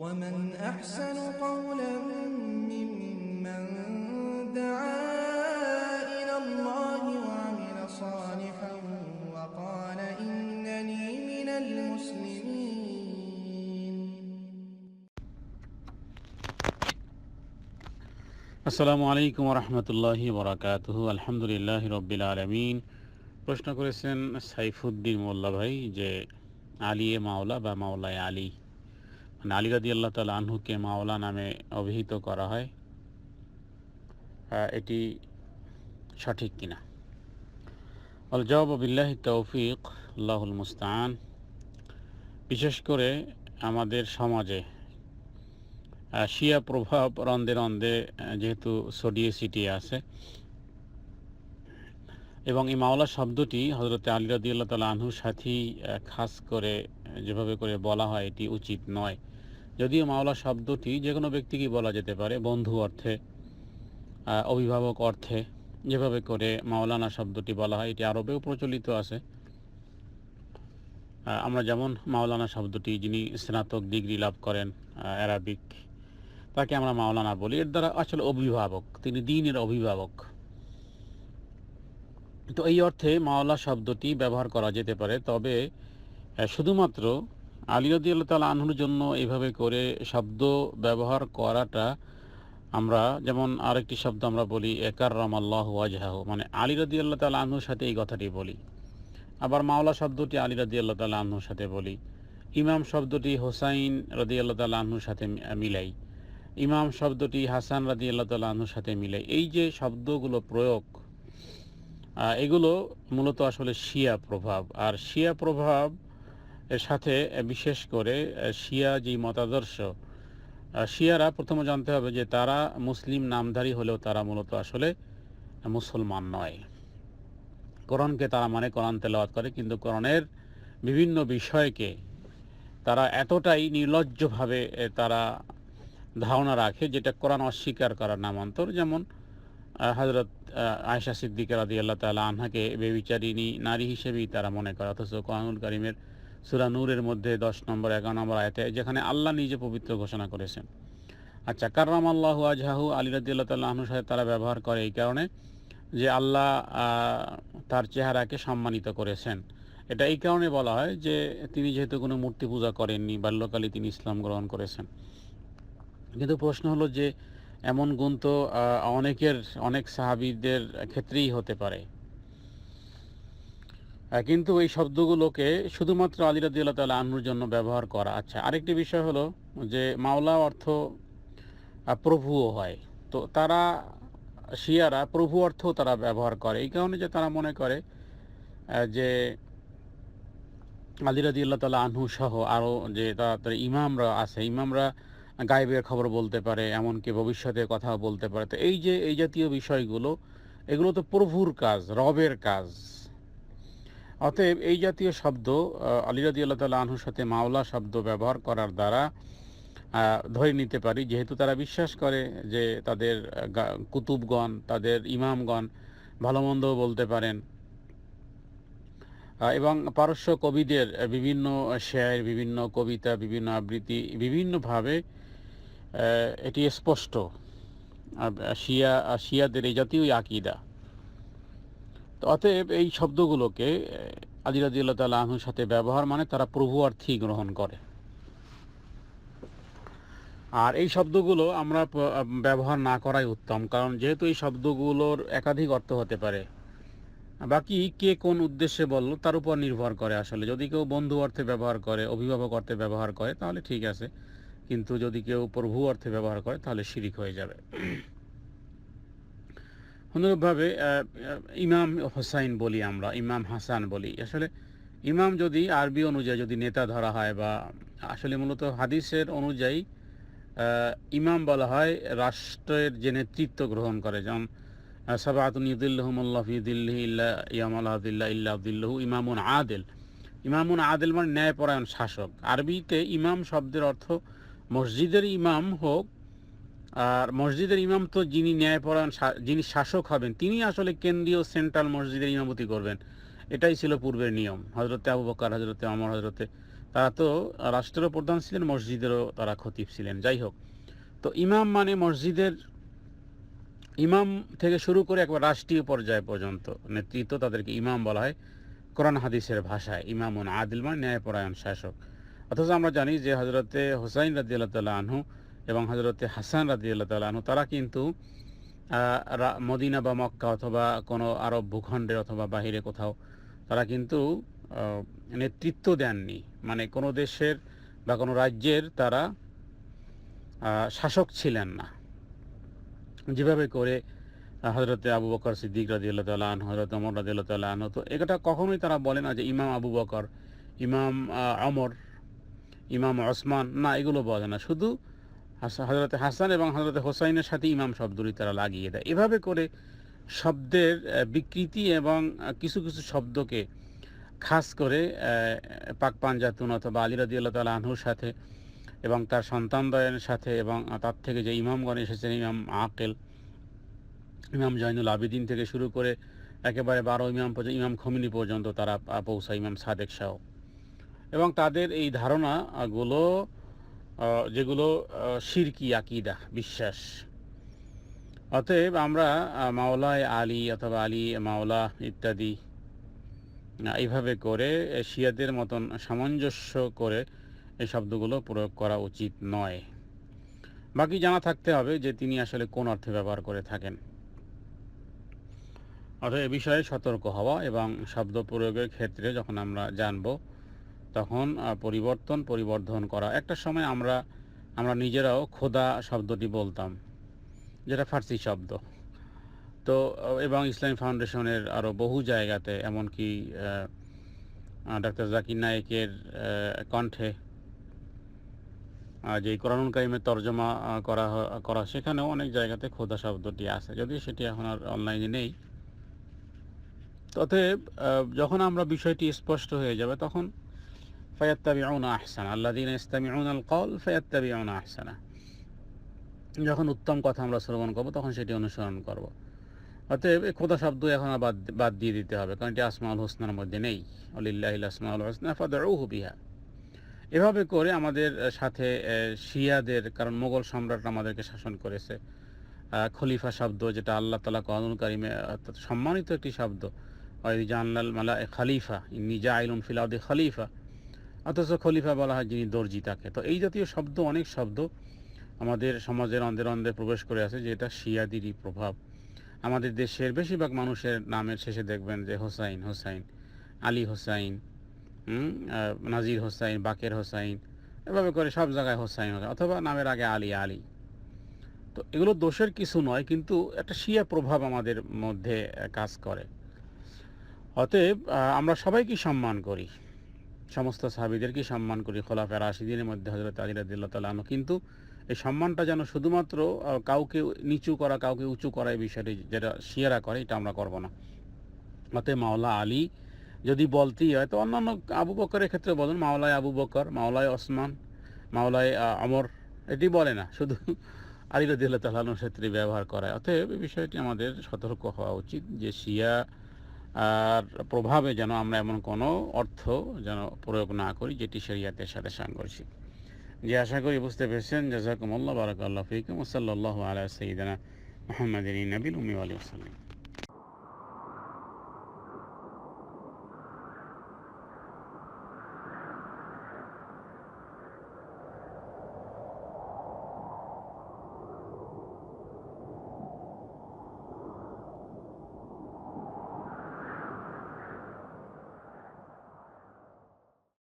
ومن أحسن قولا ممن دعا إلى الله وعمل صالحا وقال إنني من المسلمين আসসালামু আলাইকুম রহমতুল্লাহি বরাকাতুহ আলহামদুলিল্লাহ রব্বিল আলমিন প্রশ্ন করেছেন সাইফুদ্দিন মোল্লা ভাই যে আলিয়ে মাওলা বা মাওলায় আলী মানে আলী আল্লাহ তালা আনহুকে মাওলা নামে অভিহিত করা হয় এটি সঠিক কিনা? আল জবাব বিল্লাহি তৌফিক, আল্লাহুল মুস্তান বিশেষ করে আমাদের সমাজে শিয়া প্রভাব রন্দে রন্দে যেহেতু ছড়িয়ে সিটি আছে এবং এই মাওলা শব্দটি হজরত আলী রাদি আল্লাহ তালা আনহুর সাথেই খাস করে, যেভাবে করে বলা হয় এটি উচিত নয়। যদিও মাওলা শব্দটি যে কোনো ব্যক্তিকেই বলা যেতে পারে, বন্ধু অর্থে অভিভাবক অর্থে, যেভাবে করে মাওলানা শব্দটি বলা হয়, এটি আরবেও প্রচলিত আছে। আমরা যেমন মাওলানা শব্দটি যিনি স্নাতক ডিগ্রি লাভ করেন অ্যারাবিক তাকে আমরা মাওলানা বলি। এর দ্বারা আসলে অভিভাবক, তিনি দিনের অভিভাবক। তো এই অর্থে মাওলা শব্দটি ব্যবহার করা যেতে পারে। তবে শুধুমাত্র আলিরদি আল্লাহ তালা আনহুর জন্য এইভাবে করে শব্দ ব্যবহার করাটা আমরা, যেমন আরেকটি শব্দ আমরা বলি একার রাম আল্লাহ ওয়াজহাহ মানে আলী রদি আল্লাহ তালা আনহুর সাথে এই কথাটি বলি। আবার মাওলা শব্দটি আলী রদি আল্লাহ তালা আনহুর সাথে বলি। ইমাম শব্দটি হোসাইন রদি আল্লাহ তালা আনহুর সাথে মিলাই। ইমাম শব্দটি হাসান রাদি আল্লাহ তালা সাথে মিলাই। এই যে শব্দগুলো প্রয়োগ এগুলো মূলত আসলে শিয়া প্রভাব। আর শিয়া প্রভাব এর সাথে বিশেষ করে শিয়া যে মতাদর্শ শিয়ারা প্রথমে জানতে হবে যে তারা মুসলিম নামধারী হলেও তারা মূলত আসলে মুসলমান নয়। কোরআনকে তারা মানে কোরআন তেলাওয়াত করে, কিন্তু কোরআনের বিভিন্ন বিষয়কে তারা এতটাই নির্লজ্জভাবে তারা ধারণা রাখে যেটা কোরআন অস্বীকার করার নামান্তর। যেমন হজরত আয়সা সিদ্দিকা রাদি আল্লাহ তালা আনহাকে বেবিচারিণী নারী হিসেবেই তারা মনে করে। অথচ কোরআনুল করিমের সুরা নূরের মধ্যে দশ নম্বর, এগারো নম্বর আয়তে যেখানে আল্লাহ নিজে পবিত্র ঘোষণা করেছেন। আচ্ছা কার্রাম আল্লাহ আজহাহু আলী রাদি আল্লাহ তাল্লাহ আহনুর সাথে তারা ব্যবহার করে এই কারণে যে আল্লাহ তার চেহারাকে সম্মানিত করেছেন। এটা এই কারণে বলা হয় যে তিনি যেহেতু কোনো মূর্তি পূজা করেননি, বাল্যকালে তিনি ইসলাম গ্রহণ করেছেন। কিন্তু প্রশ্ন হলো যে এমন গুণ তো অনেকের, অনেক সাহাবিদের ক্ষেত্রেই হতে পারে। কিন্তু এই শব্দগুলোকে শুধুমাত্র আলী রাদি আল্লাহ তালা আহনুর জন্য ব্যবহার করা। আচ্ছা আরেকটি বিষয় হলো যে মাওলা অর্থ প্রভুও হয়। তো তারা, শিয়ারা প্রভু অর্থও তারা ব্যবহার করে। এই কারণে যে তারা মনে করে যে আলী রাদি আল্লাহ তালা আনহু সহ আরও যে তাদের ইমামরা আছে, ইমামরা গায়েবের খবর বলতে পারে এমনকি ভবিষ্যতের কথা বলতে পারে। তো এই যে এই জাতীয় বিষয়গুলো এগুলো তো প্রভুর কাজ রবের কাজ। অতএব এই জাতীয় শব্দ আহ, আলী রাদি আল্লাহ তালা আনহুর সাথে মাওলা শব্দ ব্যবহার করার দ্বারা ধরে নিতে পারি। যেহেতু তারা বিশ্বাস করে যে তাদের কুতুবগণ তাদের ইমামগণ ভালো মন্দও বলতে পারেন। এবং পারস্য কবিদের বিভিন্ন শেয়ার বিভিন্ন কবিতা বিভিন্ন আবৃত্তি বিভিন্নভাবে এটি স্পষ্ট। শিয়া শিয়াদের এই জাতীয় আকিদা। তো অতএব এই শব্দগুলোকে আদি রাদিল্লা তালা আহুর সাথে ব্যবহার মানে তারা প্রভু অর্থেই গ্রহণ করে। আর এই শব্দগুলো আমরা ব্যবহার না করাই উত্তম, কারণ যেহেতু এই শব্দগুলোর একাধিক অর্থ হতে পারে। বাকি কে কোন উদ্দেশ্যে বলল, তার উপর নির্ভর করে আসলে। যদি কেউ বন্ধু অর্থে ব্যবহার করে, অভিভাবক অর্থে ব্যবহার করে, তাহলে ঠিক আছে। কিন্তু যদি কেউ প্রভু অর্থে ব্যবহার করে, তাহলে শিরিক হয়ে যাবে। অনুরূপভাবে ইমাম হোসাইন বলি আমরা, ইমাম হাসান বলি। আসলে ইমাম যদি আরবি অনুযায়ী যদি নেতা ধরা হয় বা আসলে মূলত হাদিসের অনুযায়ী ইমাম বলা হয় রাষ্ট্রের যে নেতৃত্ব গ্রহণ করে। যেমন সাবাতুন ইমামুন আদেল। ইমামুন আদেল মানে ন্যায়পরায়ণ শাসক। আরবিতে ইমাম শব্দের অর্থ মসজিদের ইমাম হোক, আর মসজিদের ইমাম তো যিনি ন্যায়পরায়ণ যিনি শাসক হবেন, তিনি আসলে কেন্দ্রীয় সেন্ট্রাল মসজিদের ইমামতি করবেন। এটাই ছিল পূর্বের নিয়ম হজরতে আবু বকর হজরতে আমর হজরতে তারা তো রাষ্ট্রেরও প্রধান ছিলেন, মসজিদেরও তারা খতিব ছিলেন, যাই হোক। তো ইমাম মানে মসজিদের ইমাম থেকে শুরু করে একবার রাষ্ট্রীয় পর্যায় পর্যন্ত নেতৃত্ব তাদেরকে ইমাম বলা হয়, কোরআন হাদিসের ভাষায়, ইমামুন আদিল মানে ন্যায়পরায়ণ শাসক। অথচ আমরা জানি যে হজরতে হোসাইন রাজি আল্লাহ তাল্লাহ আনহু এবং হজরতে হাসান রাজি আল্লাহ তাল্লাহ আনহু, তারা কিন্তু মদিনা বা মক্কা অথবা কোনো আরব ভূখণ্ডের অথবা বাহিরে কোথাও, তারা কিন্তু নেতৃত্ব দেননি। মানে কোনো দেশের বা কোনো রাজ্যের তারা শাসক ছিলেন না। যেভাবে করে হজরতে আবু বকর সিদ্দিক রাজিউল্লাহ তাল্লাহ হজরত অমর রাজিউল্লাহ তাল্লাহ তো এটা কখনোই তারা বলে না যে ইমাম আবু বকর, ইমাম অমর ইমাম ওসমান, না, এগুলো বলে না। শুধু হজরতে হাসান এবং হজরতে হোসাইনের সাথে ইমাম শব্দটি তারা লাগিয়ে দেয়। এভাবে করে শব্দের বিকৃতি এবং কিছু কিছু শব্দকে খাস করে পাক পাঞ্জাতুন অথবা আলী রাদিউল্লাহ তাল্লাহ আনহুর সাথে এবং তার সন্তানদ্বয়ের সাথে এবং তার থেকে যে ইমামগণ এসেছেন, ইমাম আকেল, ইমাম জয়নুল আবিদিন থেকে শুরু করে একেবারে বারো ইমাম পর্যন্ত, ইমাম খমিনি পর্যন্ত তারা পৌঁছায়, ইমাম সাদেক শাহ এবং তাদের এই ধারণাগুলো যেগুলো শিরকি আকিদা, বিশ্বাস। অতএব আমরা মাওলায় আলী অথবা আলী মাওলা ইত্যাদি এইভাবে করে শিয়াদের মতন সামঞ্জস্য করে এই শব্দগুলো প্রয়োগ করা উচিত নয়। বাকি জানা থাকতে হবে যে তিনি আসলে কোন অর্থে ব্যবহার করে থাকেন। অতএব এ বিষয়ে সতর্ক হওয়া এবং শব্দ প্রয়োগের ক্ষেত্রে যখন আমরা জানব তখন পরিবর্তন, পরিবর্ধন করা। একটা সময় আমরা আমরা নিজেরাও খোদা শব্দটি বলতাম, যেটা ফার্সি শব্দ। তো এবং ইসলামী ফাউন্ডেশনের আরও বহু জায়গাতে, এমনকি ডাক্তার জাকির নায়েকের কণ্ঠে যে কোরআনুল কারিমের তর্জমা করা করা, সেখানেও অনেক জায়গাতে খোদা শব্দটি আছে। যদিও সেটি এখন আর অনলাইনে নেই। অতএব যখন আমরা বিষয়টি স্পষ্ট হয়ে যাবে, তখন ফায়াত্তাবিউনা আহসানা আল্লাযীনা ইস্তামিউনা আল ফায়াত্তাবিউনা আহসানা যখন উত্তম কথা আমরা শ্রবণ করব, তখন সেটি অনুসরণ করব। অতএব খোদা শব্দ এখন বাদ বাদ দিয়ে দিতে হবে, কারণ এটি আসমাউল হোসনার মধ্যে নেই। আলিল্লাহিল আসমাউল হোসনা ফাদউহু বিহা। এভাবে করে আমাদের সাথে শিয়াদের, কারণ মোগল সম্রাট আমাদেরকে শাসন করেছে। খলিফা শব্দ, যেটা আল্লাহ তালা কানুল কারিমে সম্মানিত একটি শব্দ। জানলাল মালা খালিফা নিজা আইলুন ফিলাউদ্দি খলিফা। অথচ খলিফা বলা হয় যিনি দর্জি তাকে। তো এই জাতীয় শব্দ, অনেক শব্দ আমাদের সমাজের অন্ধের অন্ধে প্রবেশ করে আছে যেটা শিয়াদিরই প্রভাব। আমাদের দেশের বেশিরভাগ মানুষের নামের শেষে দেখবেন যে হোসাইন হোসাইন, আলী হোসাইন নাজির হোসাইন, বাকের হোসাইন, এভাবে করে সব জায়গায় হোসাইন হোসাইন অথবা নামের আগে আলী আলী। তো এগুলো দোষের কিছু নয়, কিন্তু একটা শিয়া প্রভাব আমাদের মধ্যে কাজ করে। অতএব আমরা সবাইকে সম্মান করি। সমস্ত সাহাবিদেরকে সম্মান করি খোলাফা রাশিদিনের মধ্যে হজরত আলী রাদিল্লাহ তালন কিন্তু এই সম্মানটা যেন শুধুমাত্র কাউকে নিচু করা কাউকে উঁচু করা এই বিষয়টি যেটা শিয়ারা করে এটা আমরা করব না। অতএব মাওলা আলী যদি বলতেই হয় তো অন্যান্য আবু বকরের ক্ষেত্রে বলুন মাওলায় আবু বকর মাওলায় ওসমান মাওলায় আহ, অমর এটি বলে না শুধু আলী রদিল্লাহ তাল্লাহর ক্ষেত্রে ব্যবহার করায়। অতএব এই বিষয়টি আমাদের সতর্ক হওয়া উচিত যে শিয়া আর প্রভাবে যেন আমরা এমন কোনো অর্থ যেন প্রয়োগ না করি যেটি শরিয়াতের সাথে সাংঘর্ষিক। যে আশা করি বুঝতে পেরেছেন। জাজাকুমুল্লাহ, বারাকাল্লাহ ফিকুম ওসাল্লাহ আলা সঈদানা মোহাম্মদ নবীল উমি আলী